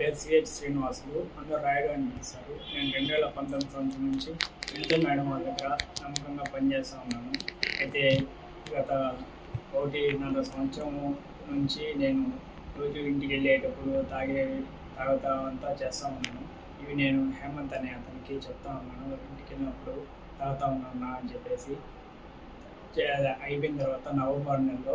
పేరు సిహెచ్ శ్రీనివాసులు. అందరూ రాయుడు అని పిలుస్తారు నేను రెండు వేల పంతొమ్మిది సంవత్సరం నుంచి వినిత మేడం వాళ్ళ దగ్గర నమ్మకంగా పనిచేస్తూ ఉన్నాను. అయితే గత ఒకటిన్నర సంవత్సరం నుంచి నేను రోజు ఇంటికి వెళ్ళేటప్పుడు తాగే తాగుతా అంతా చేస్తూ ఉన్నాను. ఇవి నేను హేమంత్ అనే అతనికి చెప్తా ఉన్నాను. ఇంటికి వెళ్ళినప్పుడు తాగుతా ఉన్నాను అని చెప్పేసి. అయిపోయిన తర్వాత నవంబర్ నెలలో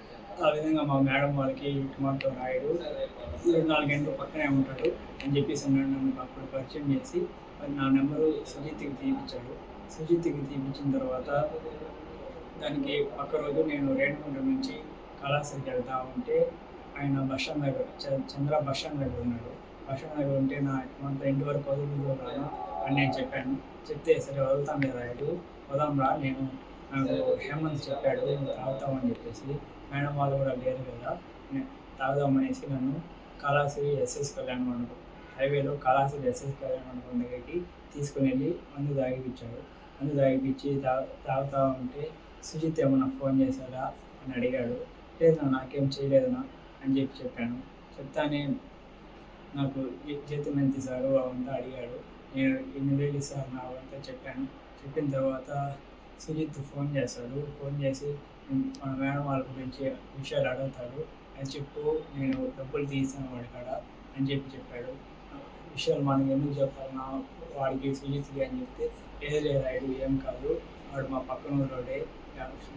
ఆ విధంగా మా మేడం వాళ్ళకి కుమార్తో రాయుడు ఇరవై నాలుగు గంటలు పక్కనే ఉంటాడు అని చెప్పేసి అన్నాడు. నన్ను అప్పుడు పరిచయం చేసి నా నెంబరు సుజిత్కి తీపించాడు సుజిత్కి తీపించిన తర్వాత దానికి పక్క రోజు నేను రేణుగుంట నుంచి కళాశాలకి వెళ్తా ఉంటే ఆయన బస్ స్టాండ్ దగ్గర చంద్ర బస్ స్టాండ్ దగ్గర ఉన్నాడు. బస్ స్టాండ్ దగ్గర ఉంటే నా మనతో ఇంటి వరకు వదులుతున్నాను అని నేను చెప్పాను. చెప్తే సరే వదులుతాను లేదా రాయుడు. వదాం రా నేను నాకు హేమంత్ చెప్పాడు నువ్వు తాగుతామని చెప్పేసి మేడం వాళ్ళు కూడా లేరు కదా. నే- తాగుదామనేసి నన్ను కళాశ్రీ ఎస్ఎస్ కళ్యాణ మండపం హైవేలో కళాశ్రీ ఎస్ఎస్ కళ్యాణ మండపం దగ్గరికి తీసుకుని వెళ్ళి మందు తాగిపించాడు మందు తాగిపించి తా తాగుతా ఉంటే సుజిత్ ఏమన్నా ఫోన్ చేశాడా అని అడిగాడు. లేదు నాకేం చేయలేదనా అని చెప్పి చెప్పాను. చెప్తానే నాకు జీతం ఎంత ఇస్తారు అవంతా అడిగాడు. నేను ఎన్ని వేలు సార్ నా అవంతా చెప్పాను. చెప్పిన తర్వాత సుజిత్ ఫోన్ చేస్తాడు. ఫోన్ చేసి మన మేడం వాళ్ళ గురించి విషయాలు అడుగుతాడు. అని చెప్పు నేను డబ్బులు తీసాను వాడి కాడ అని చెప్పి చెప్పాడు. విషయాలు మనం ఎందుకు చెప్పాలన్నా వాడికి సుజిత్కి అని చెప్తే ఏదో లేదు ఏం కాదు. వాడు మా పక్కన ఊరోడే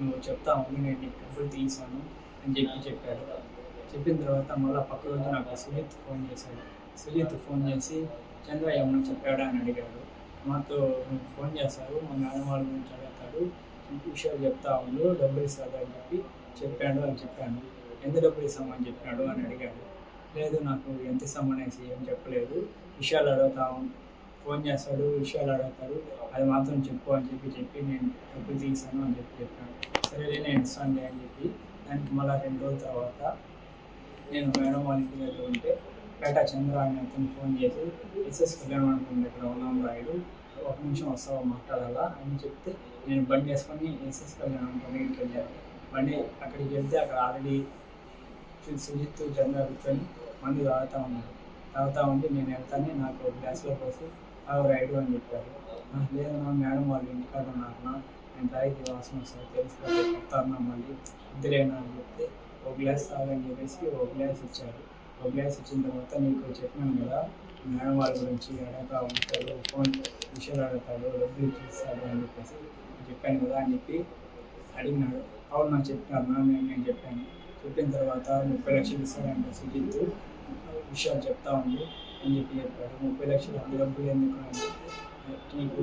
నువ్వు చెప్తా ఉండు నేను నీకు డబ్బులు తీసాను అని చెప్పి చెప్పాడు. చెప్పిన తర్వాత మళ్ళీ పక్క రోజు నాకు సుజిత్ ఫోన్ చేశాడు. సుజిత్ ఫోన్ చేసి చంద్ర ఏమన్నా చెప్పాడా? అని అడిగాడు. మాతో ఫోన్ చేశారు మా మేడం వాళ్ళ గురించి అడుగుతాడు విషయాలు చెప్తా ఉండు. డబ్బులు ఇస్తాడు అని చెప్పి చెప్పాడు అని చెప్పాను. ఎంత డబ్బులు ఇస్తామని చెప్పాడు అని అడిగాడు. లేదు నాకు ఎంత ఇస్తామనేసి ఏం చెప్పలేదు. విషయాలు అడుగుతా ఫోన్ చేస్తాడు విషయాలు అడుగుతాడు. అది మాత్రం చెప్పు అని చెప్పి చెప్పి నేను డబ్బులు తీసాను అని చెప్పి చెప్పాను. సరే నేను ఇస్తానులే అని చెప్పి దానికి మళ్ళీ రెండు రోజుల తర్వాత నేను మేడం వాళ్ళ ఇంటి దగ్గర ఉంటే పేట చంద్ర అని అతను ఫోన్ చేసి ఎస్ఎస్ కళ్యాణ మండపం దగ్గర ఉన్నాం రాయుడు. ఒక నిమిషం వస్తావా మాట్లాడాలా? అని చెప్తే నేను బండి వేసుకొని ఎస్ఎస్ కళ్యాణ మండపం వెళ్ళాను. బండి అక్కడికి వెళ్తే అక్కడ ఆల్రెడీ సుజిత్ చంద్ర కూర్చొని మందు తాగుతా ఉన్నారు. తాగుతా ఉంటే నేను వెళ్తానే నాకు ఒక గ్లాస్లో పోసి అవి రైడు అని చెప్పారు. లేదన్నా మేడం వాళ్ళు ఇంటికాడ ఉన్నారన్నా నేను తాగితే వాసన వస్తుంది తెలిసిపోతే చెప్తాను మళ్ళీ ఇద్దరేనా అని చెప్తే ఒక గ్లాస్ తాగని చెప్పేసి ఒక గ్లాస్ ఇచ్చారు. ఒక గ్లాస్ ఇచ్చిన తర్వాత నీకు చెప్పాను కదా మేడం వాళ్ళ గురించి అడగ ఉంటాడు ఫోన్ విషయాలు అడుగుతాడు డబ్బులు ఇచ్చిస్తాడు అని చెప్పేసి చెప్పాను కదా అని చెప్పి అడిగినాడు. అవును నాకు చెప్పినారు నా నేను నేను చెప్పాను. చెప్పిన తర్వాత ముప్పై లక్షలు ఇస్తాడంటే సుజిత్ విషయాలు చెప్తా ఉంది అని చెప్పి చెప్పాడు. ముప్పై లక్షలు అంత డబ్బులు ఎందుకు అని చెప్తే, నీకు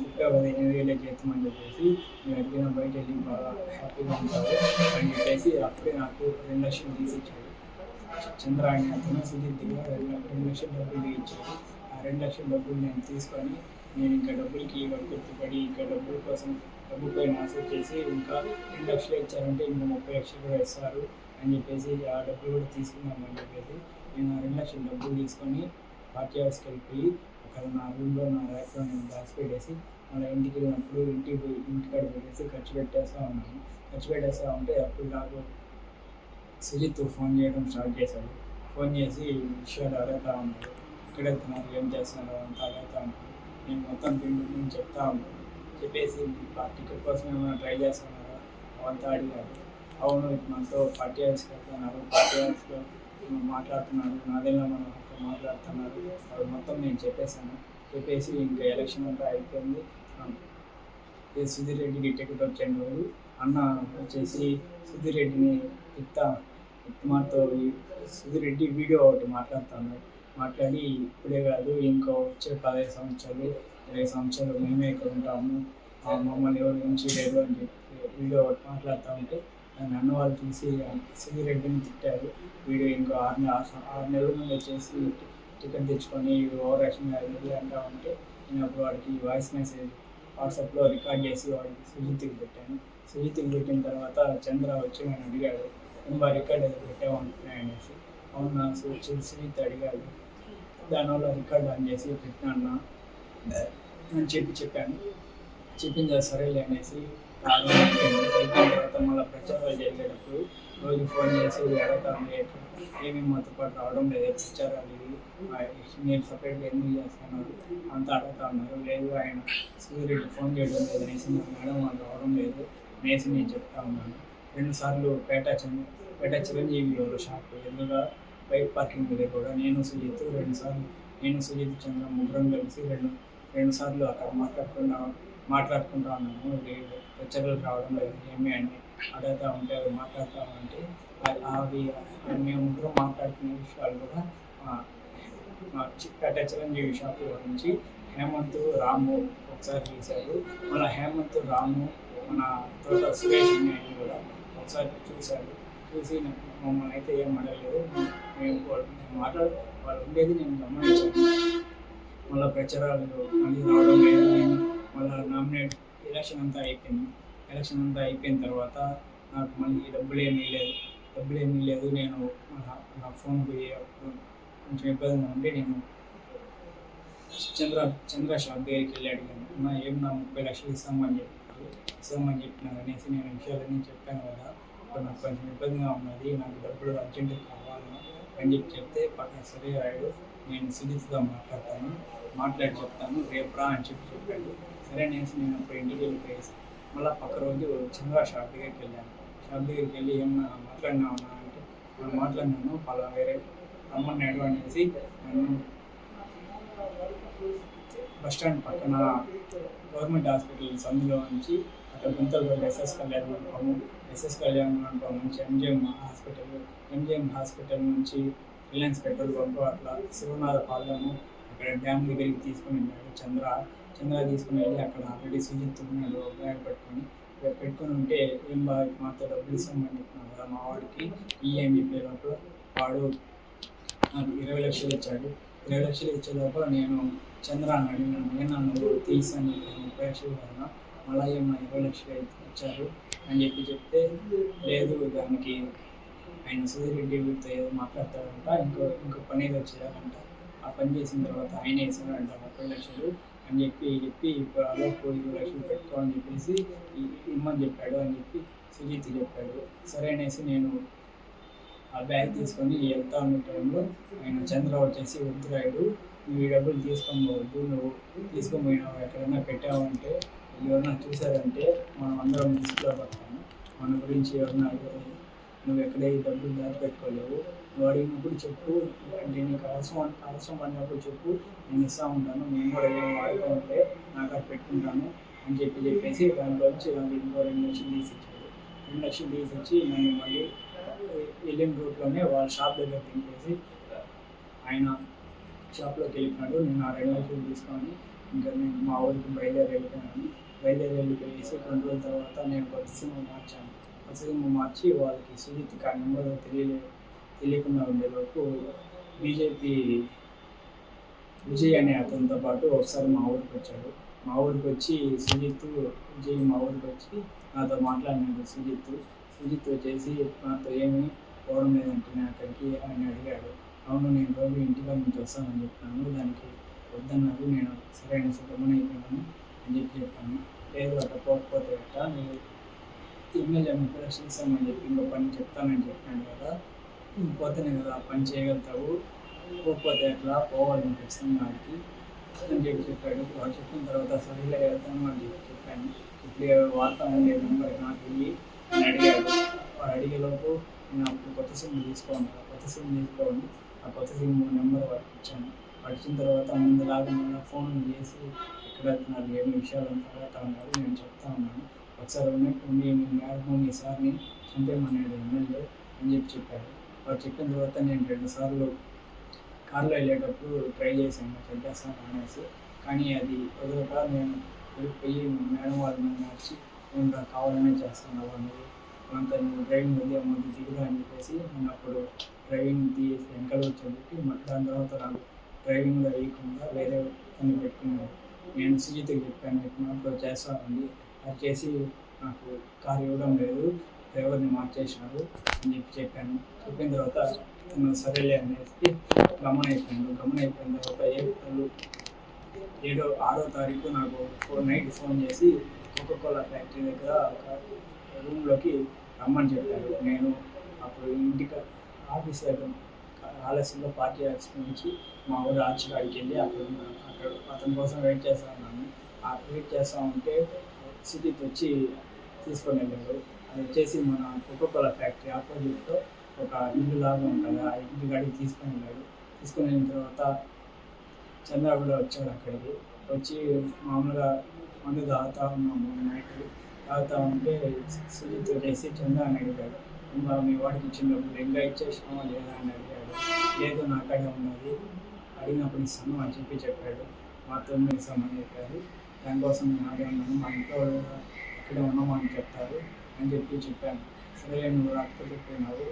చెప్పావు కదా ఎన్ని వేలే చేస్తామని చెప్పేసి నేను అడిగిన బయట వెళ్ళి బాగా హ్యాపీగా ఉంటావు అని చెప్పేసి అప్పుడే నాకు రెండు లక్షలు తీసి ఇచ్చాడు చంద్ర అనే అతను సుజిత్ దగ్గర రెండు లక్ష- రెండు లక్షల డబ్బులు ఇచ్చాడు. ఆ రెండు లక్షల డబ్బులు నేను తీసుకొని నేను ఇంకా డబ్బులకి గుర్తుపడి ఇంకా డబ్బుల కోసం డబ్బు పైన ఆశ చేసి ఇంకా రెండు లక్షలు ఇచ్చారంటే ఇంకా ముప్పై లక్షలు కూడా ఇస్తారు అని చెప్పేసి ఆ డబ్బులు కూడా తీసుకున్నామని చెప్పేసి నేను ఆ రెండు లక్షల డబ్బులు తీసుకొని పార్టీ హౌస్కి వెళ్ళిపోయి అక్కడ నా రూమ్లో నా ర్యాక్లో నేను దాచి పెట్టేసి మళ్ళీ ఇంటికి వెళ్ళినప్పుడు ఇంటికి పోయి ఇంటికాడ పెట్టేసి ఖర్చు పెట్టేస్తూ ఉన్నాను. ఖర్చు పెట్టేస్తూ ఉంటే అప్పుడు నాకు సుజిత్ ఫోన్ చేయడం స్టార్ట్ చేశాడు. ఫోన్ చేసి విషయాలు అడుగుతా ఉన్నాడు. ఎక్కడ వెళ్తున్నారు? ఏం చేస్తున్నారు? అంతా అడుగుతా ఉన్నాడు. నేను మొత్తం పిండి నేను చెప్తాను చెప్పేసి పార్టీ టికెట్ కోసం ఏమైనా ట్రై చేస్తున్నారా? అవంతా అడిగారు. అవును మనతో పార్టీ హౌస్కి వెళ్తున్నారు పార్టీ హౌస్లో మాట్లాడుతున్నారు. నాదేనా మనం అక్కడ మాట్లాడుతున్నారు? అది మొత్తం నేను చెప్పేశాను. చెప్పేసి ఇంకా ఎలక్షన్ అంతా అయిపోయింది. సుధీర్ రెడ్డికి టికెట్ వచ్చాను రోజు అన్న వచ్చేసి సుధీర్ రెడ్డిని ఇత్తా మాతో సుధీర్ రెడ్డి వీడియో ఒకటి మాట్లాడుతున్నాడు. మాట్లాడి ఇప్పుడే కాదు ఇంకో వచ్చే పదహైదు సంవత్సరాలు ఇరవై సంవత్సరాలు మేమే ఇక్కడ ఉంటాము. ఆ మమ్మల్ని ఎవరు నుంచి లేదు అని చెప్పి వీడియో మాట్లాడుతూ ఉంటే నన్ను అన్న వాళ్ళు చూసి సుధీర్ రెడ్డిని తిట్టారు. వీడియో ఇంకో ఆరు నెల ఆరు నెలల ముందు వచ్చేసి టికెట్ తెచ్చుకొని ఓవర్ యాక్షన్ అది అంటా ఉంటే నేను అప్పుడు వాడికి వాయిస్ మెసేజ్ వాట్సాప్లో రికార్డ్ చేసి వాడికి సుజిత్కి పెట్టాను. సుజిత్కి పెట్టిన తర్వాత చంద్ర వచ్చి నన్ను అడిగాడు ఇంకా రికార్డ్ ఏదో పెట్టావు? అంటున్నాయి అనేసి అవునా సుజిత్ సుజిత్ అడిగాడు. దానివల్ల రికార్డ్ ఆన్ చేసి పెట్టినా అని చెప్పి చెప్పాను. చెప్పింది సరేలే అనేసి అయిపోయిన తర్వాత మళ్ళీ ప్రచారాలు జరిగేటప్పుడు రోజు ఫోన్ చేసి అడగండి ఏమి మాతో పాటు రావడం లేదు ప్రచారాలు ఇవి నేను సపరేట్గా ఎందుకు చేస్తున్నారు అంత అడుగుతా ఉన్నారు లేదు ఆయన సూర్యుడు ఫోన్ చేయడం లేదు అనేసి మా మేడం వాళ్ళు రావడం లేదు అనేసి నేను చెప్తా ఉన్నాను. రెండు సార్లు పేట పేట చిరంజీవి గారు షాప్ ఎదురుగా బైక్ పార్కింగ్ దగ్గర కూడా నేను సుజిత్ రెండుసార్లు నేను సుజిత్ చంద్ర ముగ్గురం కలిసి రెండు రెండుసార్లు అక్కడ మాట్లాడుకుంటా మాట్లాడుకుంటా ఉన్నాము. లేదు రావడం లేదు. ఏమి అని అడగతా ఉంటే అవి మాట్లాడుతూ ఉంటే అవి మేము ముగ్గురం మాట్లాడుకునే విషయాలు కూడా ఆ, చిరంజీవి షాప్లో నుంచి హేమంత్ రాము ఒకసారి చూశారు. మన హేమంత్ రాము మన తోట సురేష్ కూడా ఒకసారి చూశారు. చూసి మమ్మల్ని అయితే ఏం అడగలేదు. మేము వాళ్ళు- మాట్లాడు వాళ్ళు ఉండేది నేను గమనించాను. మళ్ళీ ప్రచారాలు మళ్ళీ రావడం లేదు నేను మళ్ళీ నామినేట్ ఎలక్షన్ అంతా అయిపోయింది. ఎలక్షన్ అంతా అయిపోయిన తర్వాత నాకు మళ్ళీ డబ్బులు ఏమీ లేదు డబ్బులు ఏమీ లేదు నేను నా- ఫోన్ పోయి అప్పుడు కొంచెం ఇబ్బందిగా ఉండి నేను చంద్ర చంద్ర షాప్ దగ్గరికి వెళ్ళి అడిగాను. నా ఏం నా ముప్పై లక్షలు ఇస్తామని చెప్పారు ఇస్తామని చెప్పినా అనేసి నేను విషయాలన్నీ చెప్పాను కదా. నాకు కొంచెం ఇబ్బందిగా ఉన్నది. నాకు డబ్బులు అర్జెంటుగా కావాలి అని చెప్పి చెప్తే పక్కన సరే రాయుడు నేను సిరీస్గా మాట్లాడతాను మాట్లాడి చెప్తాను రేపు రా అని చెప్పి చెప్పాడు. సరే అనేసి నేను అప్పుడు ఇంటికి వెళ్ళిపోయేసి మళ్ళీ పక్క రోజు చంద్ర షాప్ దగ్గరికి వెళ్ళాను. షాప్ దగ్గరికి వెళ్ళి ఏమన్నా మాట్లాడినామన్నా అంటే నేను మాట్లాడినాను పలా వేరే రమ్మన్నాడు అనేసి నన్ను బస్ స్టాండ్ పక్కన గవర్నమెంట్ హాస్పిటల్ సందులో నుంచి అక్కడ ఎస్ఎస్ కళ్యాణ్ మండపము ఎస్ఎస్ కళ్యాణ్ మండపం నుంచి ఎంజిఎం హాస్పిటల్. ఎంజిఎం హాస్పిటల్ నుంచి రిలయన్స్ పెట్రోల్ పంపు అట్లా శివనాథ పాలెము. అక్కడ డ్యామ్ దగ్గరికి తీసుకుని వెళ్ళాడు చంద్ర. చంద్ర తీసుకుని వెళ్ళి అక్కడ ఆల్రెడీ సుజిత్ ఉన్నాడు బ్యాగ్ పెట్టుకొని. పెట్టుకుని ఉంటే ఏం బాగా మాతో డబ్బులు ఇస్తామని చెప్పినాం కదా మా వాడికి. ఈఎంఈ పేరు వాడు నాకు ఇరవై లక్షలు ఇచ్చాడు. ఇరవై లక్షలు ఇచ్చే లోపల నేను చంద్ర అని అడిగినాను. నేను నువ్వు తీసాను ముప్పై లక్షలు కదా మళ్ళీ మా ఇరవై అయితే అని చెప్పి చెప్తే లేదు దానికి ఆయన సూర్యరెడ్డితో ఏదో మాట్లాడతాడంట ఇంకో ఇంకో పని ఏదో వచ్చేదారంట ఆ పని చేసిన తర్వాత ఆయన వేసాడంట ముప్పై లక్షలు అని చెప్పి చెప్పి ఇప్పుడు అలా పోయి లక్షలు పెట్టుకో అని చెప్పేసి ఇమ్మని చెప్పాడు అని చెప్పి సుజిత్ చెప్పాడు. సరే అనేసి నేను ఆ బ్యాగ్ తీసుకొని వెళ్తా ఉన్న టైంలో ఆయన చంద్ర వచ్చేసి వద్దు రాయుడు నువ్వు ఈ డబ్బులు తీసుకొని పోవద్దు నువ్వు తీసుకొని పోయినావు? ఎక్కడైనా పెట్టావంటే ఎవరన్నా చూసారంటే మనం అందరం డిస్ప్లో పడతాము. మన గురించి ఎవరన్నా అడిగారు, నువ్వు ఎక్కడ ఈ డబ్బులు దాచిపెట్టుకోలేవు? నువ్వు అడిగినప్పుడు చెప్పు. అంటే నీకు అవసరం అవసరం పడినప్పుడు చెప్పు. నేను ఇస్తా ఉంటాను. నేను కూడా ఏం వాడుతూ ఉంటే నాకు అది పెట్టుకుంటాను అని చెప్పి చెప్పేసి దాంట్లో నుంచి నాకు ఇంకో రెండు లక్షలు తీసి ఇచ్చాడు రెండు లక్షలు తీసి ఇచ్చి నన్ను మళ్ళీ వెళ్ళిన రూట్లోనే వాళ్ళ షాప్ దగ్గర దింపేసి ఆయన షాప్లోకి వెళ్ళిపోయినాడు నేను ఆ రెండు లక్షలు తీసుకొని ఇంకా నేను మా ఊరికి బయలుదేరి వెళ్ళిపోయాను. బయలుదేరి వెళ్ళిపోయేసి రెండు రోజుల తర్వాత నేను కొత్త సినిమా మార్చాను. కొత్త సిమ్ మార్చి వాళ్ళకి సుజిత్ ఆ నెంబర్ తెలియలే తెలియకుండా ఉండేలోపు బీజేపీ విజయ్ అనే అతనితో పాటు ఒకసారి మా ఊరికి వచ్చాడు. మా ఊరికి వచ్చి సుజిత్ విజయ్ మా ఊరికి వచ్చి నాతో మాట్లాడినాడు సుజిత్. సుజిత్ వచ్చేసి నాతో ఏమి పోవడం లేదంటే నేను అక్కడికి? ఆయన అడిగాడు. అవును నేను రోజు ఇంటిలో నుంచి వస్తానని చెప్పాను. దానికి వద్దన్నారు. నేను సరైన సుఖమని అయిపోయాను. అని చెప్పి చెప్పాను. లేదు అట్లా పోకపోతే అట్లా నేను ఎమ్మెల్యే ముప్పై లక్షలు చెప్పి ఇంకో పని చెప్తానని చెప్పాను కదా. పోతేనే కదా ఆ పని చేయగలుగుతావు. పోకపోతే ఎట్లా? పోవాలి నువ్వు ఖచ్చితంగా ఆడికి అని చెప్పి చెప్పాడు. వాడు చెప్పిన తర్వాత సరిగ్గా వెళ్తాను అని చెప్పి చెప్పాను. ఇప్పుడు వార్త నెంబర్ నాకు వెళ్ళి అని అడిగాడు. వాడు అడిగేలోపు నేను అప్పుడు కొత్త సిమ్ తీసుకోండి కొత్త సిమ్ తీసుకోండి. ఆ కొత్త సిమ్ నెంబర్ వాడికి ఇచ్చాను. పడిచిన తర్వాత ముందులాగా మన ఫోన్ చేసి ఎక్కడ వెళ్తున్నారు ఏమి విషయాలు అంతా అన్నారు నేను చెప్తా ఉన్నాను. ఒకసారి ఉన్నట్టుండి మీ మేడం మీ సార్ని చంపేమన్నాడు ఎమ్మెల్యే అని చెప్పి చెప్పాడు వాడు చెప్పిన తర్వాత నేను రెండుసార్లు కారులో కార్లో వెళ్ళేటప్పుడు ట్రై చేశాను చంపేస్తాను అనేసి. కానీ అది కుదరక నేను వెళ్ళిపోయి మేడం వాళ్ళని మార్చి నేను కావాలనే చేస్తున్నావు నువ్వు అంత నువ్వు డ్రైవింగ్ వద్దే ముందు దిగుదా అని చెప్పేసి నేను అప్పుడు డ్రైవింగ్ తీసి వెనకాల వచ్చేటప్పటి మళ్ళీ దాని తర్వాత డ్రైవింగ్ డ్రైవింగ్లో వేయకుండా వేరే పని పెట్టుకున్నాను నేను సుజిత్కి చెప్పాను చెప్పినప్పుడు చేస్తానండి అది చేసి నాకు కారు ఇవ్వడం లేదు. డ్రైవర్ని మార్చేసినారు అని చెప్పి చెప్పాను. చెప్పిన తర్వాత తను సరేలే అనేసి గమన అయిపోయాను గమన అయిపోయిన తర్వాత ఏప్రిల్ ఏడో ఆరో తారీఖు నాకు ఫోర్ నైట్ ఫోన్ చేసి కోకోకోలా ఫ్యాక్టరీ దగ్గర ఒక రూమ్లోకి రమ్మని చెప్పారు. నేను అప్పుడు ఇంటికి ఆఫీస్ దగ్గర ఆలస్యంలో పార్టీ ఆఫీస్ నుంచి మా ఊరు ఆర్చికాడికి వెళ్ళి అక్కడ అక్కడ అతని కోసం వెయిట్ చేస్తా ఉన్నాను ఆ వెయిట్ చేస్తా ఉంటే సిటీకి వచ్చి తీసుకొని వెళ్ళాడు అది వచ్చేసి మన కోకోకోలా ఫ్యాక్టరీ ఆపోజిట్లో ఒక ఇల్లు లాగా ఉంటుంది. ఆ ఇంటి కాడికి తీసుకొని వెళ్ళాడు తీసుకొని వెళ్ళిన తర్వాత చంద్ర కూడా వచ్చాడు అక్కడికి. వచ్చి మామూలుగా మందు తాగుతా ఉన్నాము. నైట్ తాగుతా ఉంటే సుజిత్ చేసి చంద్ర అని అడిగాడు. మీ వాడికి ఇచ్చినప్పుడు డబ్బులు ఇంకా ఇచ్చేసినావా లేదా? అని అడిగాడు. లేదు నాకడే ఉన్నది. అడిగినప్పుడు ఇస్తాను అని చెప్పి చెప్పాడు. మాతో ఇస్తామని చెప్పారు దానికోసం నేను అడిగి ఉన్నాను. మా ఇంట్లో ఇక్కడే ఉన్నాము అని చెప్తారు అని చెప్పి చెప్పాను. సరే నువ్వు రాకపోతే పోయినావు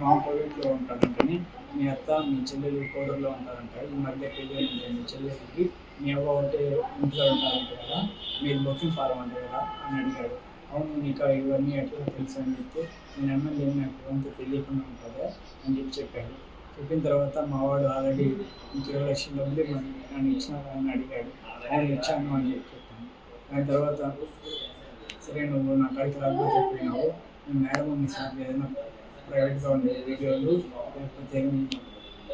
మా కోవిడ్లో ఉంటాడంటని మీ అత్త మీ చెల్లెలు కోడూరులో ఉంటారంట ఈ మధ్య పెళ్ళి మీ చెల్లెలకి మీ అవ్వ ఉంటే ఇంట్లో ఉంటారంట కదా మీరు బొక్కింగ్ ఫారం అంట కదా అని అడిగాడు. అవును నీకు ఇవన్నీ ఎట్లా తెలుసు అని చెప్తే నేను ఎమ్మెల్యే నాకు అంత తెలియకుండా ఉంటుందా అని చెప్పి చెప్పాడు. చెప్పిన తర్వాత మా వాడు ఆల్రెడీ ఇంక ఇరవై లక్షల ఉంది నన్ను ఇచ్చిన అని అడిగాడు. ఆయన ఇచ్చాను అని చెప్పి చెప్పాను. దాని తర్వాత సరే నువ్వు నా కడికి రాకపోతే చెప్పినావు. నేను మేడం ఉంది సార్ ఏదైనా ప్రైవేట్గా ఉండే వీడియోలు లేకపోతే మీ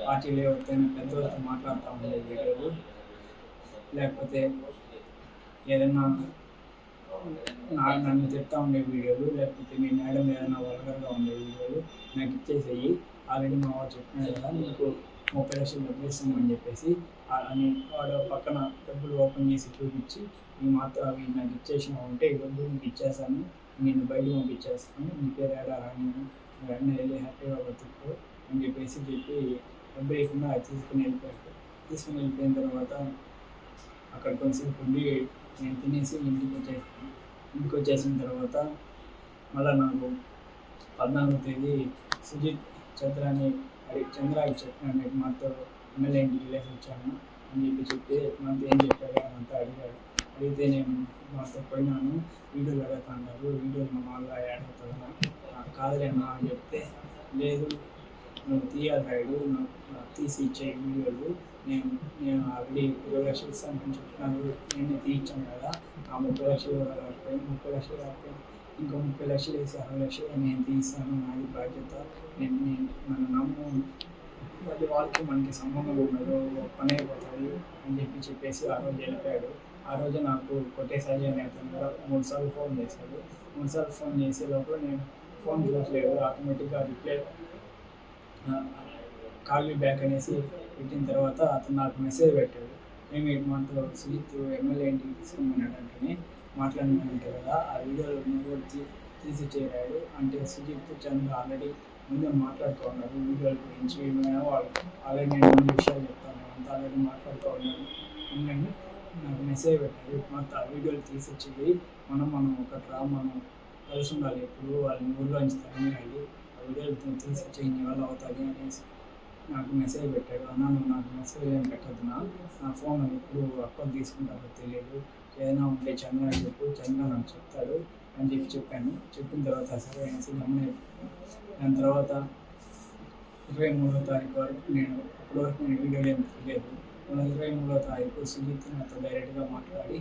పార్టీలో ఎవరితోనే పెద్దవాళ్ళతో మాట్లాడుతూ ఉండే వీడియోలు లేకపోతే ఏదైనా నన్ను తిడతా ఉండే వీడియోలు లేకపోతే మీ మేడం ఏదైనా వల్గర్గా ఉండే వీడియోలు నాకు ఇచ్చేసేయి. ఆల్రెడీ మా వాడు చెప్పిన కదా నీకు ముప్పై లక్షలు డబ్బులు చెప్పేసి అని వాడు పక్కన డబ్బులు ఓపెన్ చేసి చూపించి నీ మాత్రం అవి నాకు ఇచ్చేసినా ఉంటే ఈ డబ్బులు నీకు ఇచ్చేసాను నేను బయట పంపించేస్తాను. నీ పేరు ఏడా రాని రాని వెళ్ళి హ్యాపీగా బతుకు అని చెప్పేసి చెప్పి డబ్బు లేకుండా అది తీసుకుని వెళ్ళిపోయాడు. తీసుకుని వెళ్ళిపోయిన తర్వాత అక్కడ కొంచెంసేపు ఉండి నేను తినేసి ఇంటికి వచ్చేసాను ఇంటికి వచ్చేసిన తర్వాత మళ్ళీ నాకు పద్నాలుగో తేదీ సుజిత్ చంద్ర అని చంద్ర చెప్పినాను మాతో ఎమ్మెల్యే ఇంటికి వెళ్ళేసి వచ్చాను. అని చెప్పి చెప్తే మనతో ఏం చెప్పాడు అని అంతా అడిగాడు. అడిగితే నేను మాతో పోయినాను. వీడియోలు అడుగుతున్నారు వీడియోలు మా వాళ్ళ యాడ్ అవుతుందా కాదులే అని చెప్తే లేదు నువ్వు తీయాలి నాకు తీసి ఇచ్చే వీడియోలు నేను నేను ఆల్రెడీ ఇరవై లక్షలు ఇస్తాను చెప్తున్నాను. నేనే తీయించాను కదా ఆ ముప్పై లక్షలు కాకపోయి ముప్పై లక్షలు కాకపోయి ఇంకో ముప్పై లక్షలు వేసి అరవై లక్షలు నేను తీస్తాను నాది బాధ్యత. నేను నేను నన్ను నమ్ము. ప్రతి వాళ్ళకి మనకి సంబంధం ఉండదు పని అయిపోతుంది అని చెప్పి చెప్పేసి ఆ రోజు వెళ్ళిపోయాడు. ఆ రోజు నాకు కొట్టేసారి అనే అతను కూడా మూడు సార్లు ఫోన్ చేశాడు. మూడు సార్లు ఫోన్ చేసే లోపల నేను ఫోన్ చూడలేదు ఆటోమేటిక్గా రిప్లై కాల్ మీ బ్యాక్ అనేసి పెట్టిన తర్వాత అతను నాకు మెసేజ్ పెట్టాడు. మేము మనతో సుజిత్ ఎమ్మెల్యే ఇంటికి తీసుకున్నాడు అంటే కదా ఆ వీడియోలో నువ్వు తీసి చేరాడు అంటే సుజిత్ చంద్ర ఆల్రెడీ ముందే మాట్లాడుతూ ఉన్నారు వీడియోల గురించి ఏమైనా వాళ్ళు ఆల్రెడీ నేను ముందు విషయాలు చెప్తాను అంతా ఆల్రెడీ మాట్లాడుతూ ఉన్నాను ఉండండి నాకు మెసేజ్ పెట్టాడు. మొత్తం ఆ వీడియోలు తీసిచ్చేది మనం మనం ఒకటి రా మనం కలిసి ఉండాలి ఎప్పుడు వాళ్ళని ఊళ్ళోంచి తరిమేయాలి ఆ తెలిసి తీసి వాళ్ళు అవుతుంది అనేసి నాకు మెసేజ్ పెట్టాడు అన్న నువ్వు నాకు మెసేజ్ ఏం పెట్టద్దు నా నా ఫోన్ ఎప్పుడు అక్కడ తీసుకుంటారో తెలియదు ఏదైనా ఉంటే చంద్ర అని చెప్పు చంద్ర నాకు చెప్తాడు అని చెప్పి చెప్పాను చెప్పిన తర్వాత సరే అనేసి గమని దాని తర్వాత ఇరవై మూడో తారీఖు వరకు నేను అప్పటి వరకు నేను వీడియోలు ఏం తెలియదు మన ఇరవై మూడో తారీఖు సుజిత్ నాతో డైరెక్ట్గా మాట్లాడి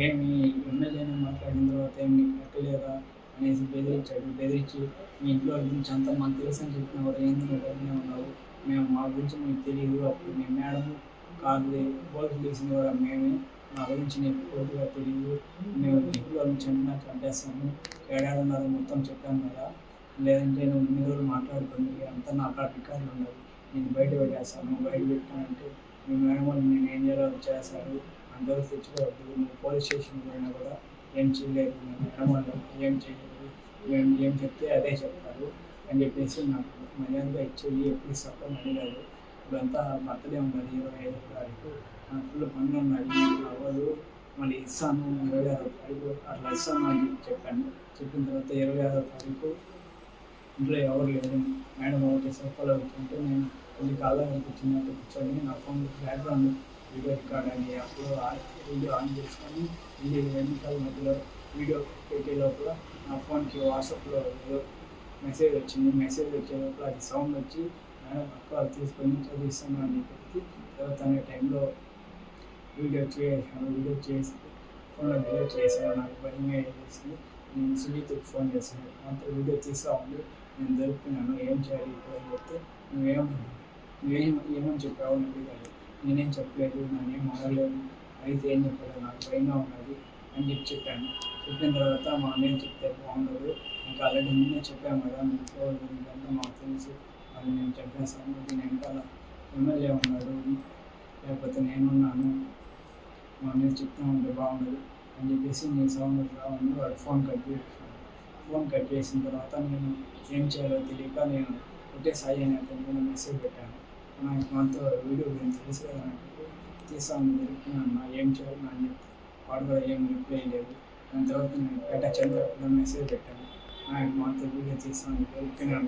ఏమి ఎమ్మెల్యేని మాట్లాడిన తర్వాత ఏమి నీకు పెట్టలేదా అనేసి బెదిరించాడు. బెదిరించి మీ ఇంట్లో గురించి అంతా మాకు తెలుసు అని చెప్పిన వారు ఏంది నువ్వు బయటనే ఉన్నావు? మేము మా గురించి మీకు తెలియదు. అప్పుడు మేము మేడం కార్లు బోల్ట్ తీసిన కూడా మేమే మా గురించి నీకు పూర్తిగా తెలియదు. మేము ఇంట్లో నుంచి అన్నా కట్టేస్తాము. ఏడాడున్నారు మొత్తం చెప్పాను కదా. లేదంటే నువ్వు ఇన్ని రోజులు మాట్లాడుకుని అంతా నా కాడ రికార్డులు ఉన్నాయి నేను బయట పెట్టేస్తాను. బయట పెట్టానంటే మీ మేడం వాళ్ళు నేను ఏం చేయాలో అది చేస్తారు. అందరూ తెచ్చుకోవద్దు. నువ్వు పోలీస్ స్టేషన్ పోయినా కూడా ఏం చేయలేదు. మేడం వాళ్ళు ఏం చేయలేదు. మేము ఏం చెప్తే అదే చెప్తారు అని చెప్పేసి నాకు మర్యాదగా ఇచ్చేది ఎప్పుడు ఇస్తాను అడిగారు ఇప్పుడంతా బర్త్డే ఉన్నది ఇరవై ఐదో తారీఖు. నాకు ఫుల్ పనులు ఉన్నాయి అవ్వదు మళ్ళీ ఇస్తాను ఇరవై ఆరో తారీఖు అట్లా ఇస్తాను అని చెప్పాను. చెప్పిన తర్వాత ఇరవై ఆరో తారీఖు ఇంట్లో ఎవరు లేరు. మేడం ఒకటి సోఫాలో కూర్చుంటే నేను కొన్ని కాలం కూర్చున్నట్టు కూర్చొని నా ఫోన్ బ్యాక్గ్రౌండ్ వీడియో రికార్డ్ అని అప్పుడు వీడియో ఆన్ చేసుకొని వీడియో వెనకాల మధ్యలో వీడియో పెట్టే లోపల నా ఫోన్కి వాట్సాప్లో మెసేజ్ వచ్చింది. మెసేజ్ వచ్చేటప్పుడు అది సౌండ్ వచ్చి మేడం అక్క తీసుకొని చదివిస్తున్నాను అని చెప్పి తర్వాత అనే టైంలో వీడియో చేసాను వీడియో చేసి ఫోన్లో వీడియో చేశాను. నాకు భయంగా వేసి నేను సుజిత్కి ఫోన్ చేశాను. అంత వీడియో తీసా ఉంది నేను దొరుకుతున్నాను ఏం చేయాలి ఇప్పుడు అని చెప్తే నువ్వేం నువ్వేం ఏమని చెప్పావు అని అడిగాడు నేనేం చెప్పలేదు. నేనేం ఆడలేదు అయితే ఏం చెప్పలేదు నాకు భయంగా ఉన్నది. అని చెప్పి చెప్పాను. చెప్పిన తర్వాత మా అన్నయ్య చెప్తే బాగుండదు ఇంకా ఆల్రెడీ ముందే చెప్పాను కదా మీకు ఇదంతా మాకు తెలుసు అని నేను చెప్పేసాను దీని వెనకాల ఎమ్మెల్యే ఉన్నాడు లేకపోతే నేనున్నాను మా అన్నయ్య చెప్తా ఉంటే బాగుండదు అని చెప్పేసి నేను సౌండ్ రావని వాడు ఫోన్ కట్ చేసాను ఫోన్ కట్ చేసిన తర్వాత నేను ఏం చేయాలో తెలియక నేను ఒకటే సాయి అనే అతను మెసేజ్ పెట్టాను. నాకు మనతో వీడియో గురించి తెలుసు కదా నాకు తీసాను దొరికినా ఏం చేయాలి అని చెప్పి వాడు కూడా ఏం రిప్లై లేదు దాని తర్వాత నేను అటాచ్ అయిన తర్వాత మెసేజ్ పెట్టాను ఆయన మాతో వీడియో తీసాను వెళ్ళిపోయినా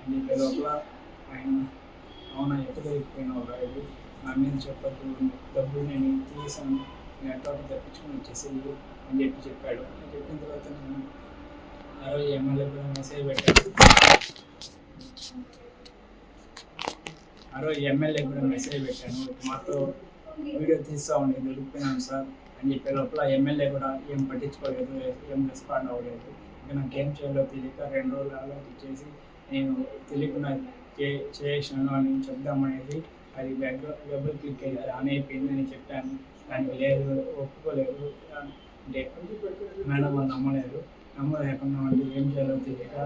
అని చెప్పే లోపల ఆయన అవునా ఎక్కడ దొరికిపోయినావు రాయుడు నా మీద చెప్పద్దు డబ్బులు నేను తీసాను నేను ఎట్లా తప్పించుకుని వచ్చేసేది అని చెప్పి చెప్పాడు. చెప్పిన తర్వాత నేను ఆ రోజు ఎమ్మెల్యే కూడా మెసేజ్ పెట్టాను ఆ రోజు ఎమ్మెల్యే కూడా మెసేజ్ పెట్టాను. మాతో వీడియో తీస్తా ఉండి వెళ్ళిపోయినాను సార్. అని చెప్పే లోపల ఎమ్మెల్యే కూడా ఏం పట్టించుకోలేదు ఏం రెస్పాండ్ అవ్వలేదు. ఇక నాకు ఏం చేయాలో తెలియక రెండు రోజులు ఆలోచించేసి చేసి నేను తెలియకుండా చే చేసాను అని చెప్దామనేది అది వెబ్ డబుల్ క్లిక్ అయితే ఆన్ అయిపోయింది అని చెప్పాను. దానికి లేదు ఒప్పుకోలేదు. అంటే మేడం వాళ్ళు నమ్మలేదు. నమ్మలేకుండా వాళ్ళు ఏం చేయాలో తెలియక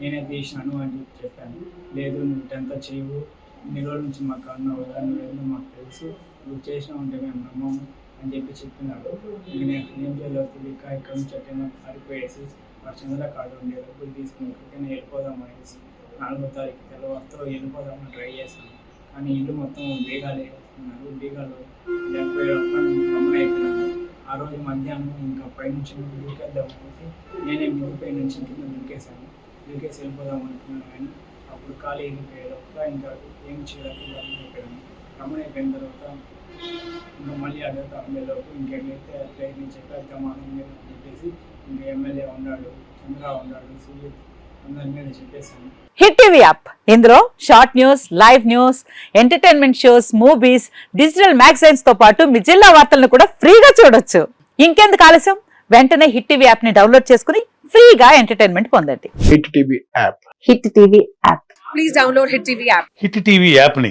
నేనే తీసినాను అని చెప్పి చెప్పాను. లేదు నువ్వు టెన్త్ చేయవు. ఇన్ని రోజుల నుంచి మాకు అన్నావు కదా నువ్వేందో మాకు తెలుసు. నువ్వు చేసినావు అంటే మేము నమ్మము. అని చెప్పి చెప్పినాడు నేను ఏం చేయలేదు తెలియక ఇక్కడ నుంచి అట్టేమో పారిపోయేసి మా చంద్ర కార్డు ఉండే డబ్బులు తీసుకుని ఎక్కడికైనా వెళ్ళిపోదాం అనేసి నాలుగో తారీఖు తెల్లవారితో వెళ్ళిపోదామని ట్రై చేశాను. కానీ ఇల్లు మొత్తం బీగాలు వేస్తున్నారు. బీగాలు లేకపోయేటప్పుడు ఆ రోజు మధ్యాహ్నం ఇంకా పైనుంచి దూకేద్దాం అనేసి నేనే మిగిలిపై నుంచి కింద దూకేశాను. దూకేసి వెళ్ళిపోదాం అనుకున్నాను కానీ అప్పుడు ఖాళీ అయిపోయేలోపల ఇంకా ఏం చేయాలి అయిపోయాను గమనం అయిపోయిన తర్వాత ఇంకా మళ్ళీ అడుగుతా ఉండేలోపు ఇంకెట్లయితే అట్లయితే నేను చెప్పేద్దాం అని చెప్పేసి ఇంకా ఎమ్మెల్యే ఉన్నాడు చంద్ర ఉన్నాడు సుజిత్ అందరి మీద చెప్పేశాను. Hit TV app. ఇందులో short news live news entertainment shows movies digital మ్యాగజైన్స్తో పాటు మీ జిల్లా వార్తలను కూడా ఫ్రీగా చూడొచ్చు. ఇంకెందుకు ఆలస్యం? వెంటనే హిట్ టీవీ యాప్ని డౌన్లోడ్ చేసుకుని ఫ్రీగా ఎంటర్టైన్మెంట్ పొందండి. Hit TV app. Hit TV app. please download Hit TV app. Hit TV యాప్ని